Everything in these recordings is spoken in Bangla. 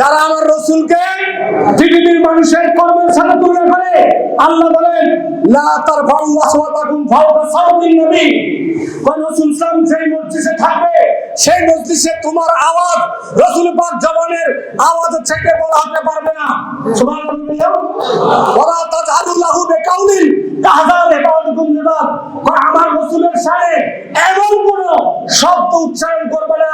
যারা আমার রসুলকে পৃথিবীর মানুষের কর্মের সাথে তুলনা করে, আল্লাহ বলেন, লা তারফাউ আসওয়াতাকুম ফাওকা সাউতিন নবী। কোন রাসূল সাম যেই মজলিসে থাকবে, সেই মজলিসে তোমার আওয়াজ রাসূল পাক জবানের আওয়াজ থেকে বলা হতে পারবে না। সুবহানাল্লাহ। ওয়া তাজহারু লাহু বিকাউলিন বাউদুকুম লিবাদ কোন আমার রাসূলের শানে এমন কোন শব্দ উচ্চারণ করবে না।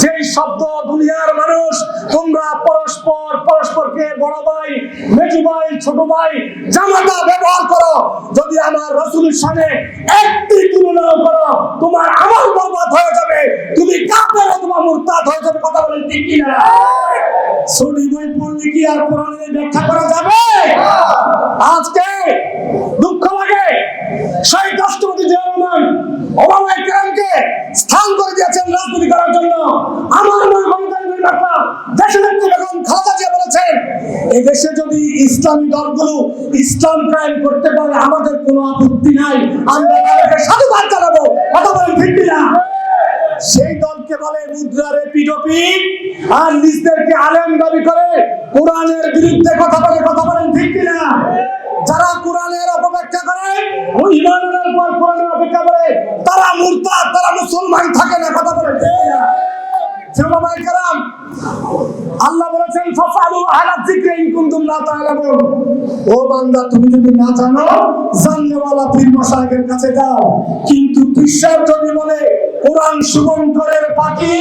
যেই শব্দ দুনিয়ার মানুষ, তোমরা পরস্পর, পরস্পরকে বড় ভাই মেজু ভাই, ছোট ভাই, জামাতা ব্যবহার করো। যদি আমার রসুলের সামনে একটি তুলনাও করো, তোমার আমার বরবাদ হয়ে যাবে। তুমি কাপের তোমার মুরতাদ হয়ে যাবে, কথা বলেন ঠিক কি না সনি বই পড়লে কি আর কোরআনের ব্যাখ্যা করা যাবে? আজকে দুঃখ লাগে শহীদ রাষ্ট্রপতি জিয়া রহমান ওবামা ইকরামকে স্থান করে দিয়েছেন রাজনীতি করার জন্য আমার মনে গণতান্ত্রিক ব্যাপার দেশের নেত্রী বেগম খালেদা জিয়া বলেছেন, এই দেশে যদি ইসলামী দলগুলো ইসলাম কায়েম করতে পারে, আমাদের কোনো আপত্তি নাই। আমরা সাধুবাদ জানাব না সেই দলকে বলে মুদ্রারে পিডপি আর নিজদেরকে আলেম দাবি করে কোরআনের বিরুদ্ধে কথা বলে, কথা বলেন ঠিক কিনা? যারা কোরআনের অপব্যাখ্যা করে, ও ইমানের পর কোরআনের অপেক্ষা করে, তারা মুরতাদ, তারা মুসলমান থাকে না, কথা বলেন ঠিক কেরাম আল্লাহ বলেছেন ফাফালু আলা যিকরি ইন কুনতুম লা তাআলামুন। ও বান্দা, তুমি যদি না জানো জাননেওয়ালা পীর মশাইয়ের কাছে যাও। কিন্তু বিশ্বাস যদি বলে, কোরআন শুভঙ্করের পাখি,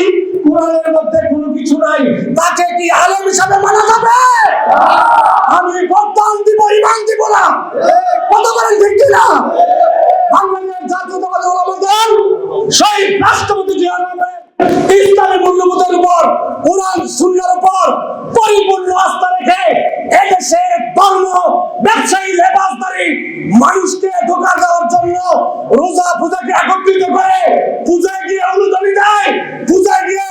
কোরআনের মধ্যে কোনো কিছু নাই, তাকে কি আলেম হিসাবে মানা যাবে? আমি বদান দিব, ইমান দিব না। কত করেন ঠিক কিনা? বাংলাদেশের জাতীয়তাবাদী ওলামা দল শহীদ রাষ্ট্রপতি জিয়া লেবাসদারি মানুষকে ধোকা দেওয়ার জন্য রোজা পূজাকে একত্রিত করে পূজায় গিয়ে অনুদানি দেয়, পূজায় গিয়ে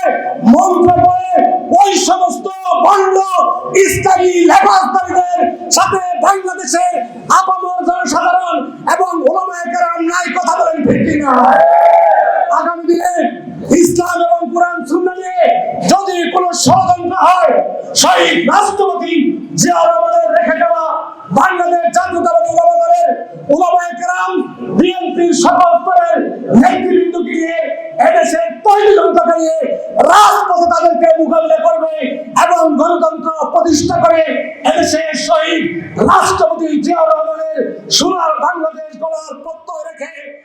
মন্ত্র পড়ে, ওই সমস্ত ভণ্ড ইসলামী লেবাসদারিদের সাথে বাংলাদেশের আপামর জনসাধারণ এবং ওলামায়ে কেরাম নাই কথা বলেন ঠিক কিনা? আগামী দিনে ইসলাম এবং কোরআন সুন্নাহ নিয়ে যদি কোনো ষড়যন্ত্র হয়, শহীদ রাষ্ট্রপতি জিয়া রহমানের রেখে যাওয়া বাংলাদেশ জাতীয়তাবাদী উলামা দলের উলামা একরাম বিএনপির সকল স্তরের নেতৃবৃন্দকে নিয়ে এদেশে তৈরি জনতাকে নিয়ে রাজপথে তাদেরকে মোকাবিলা করবে এবং গণতন্ত্র প্রতিষ্ঠা করে এদেশে শহীদ রাষ্ট্রপতি জিয়াউর রহমানের সোনার বাংলাদেশ গলার প্রত্যয় রেখে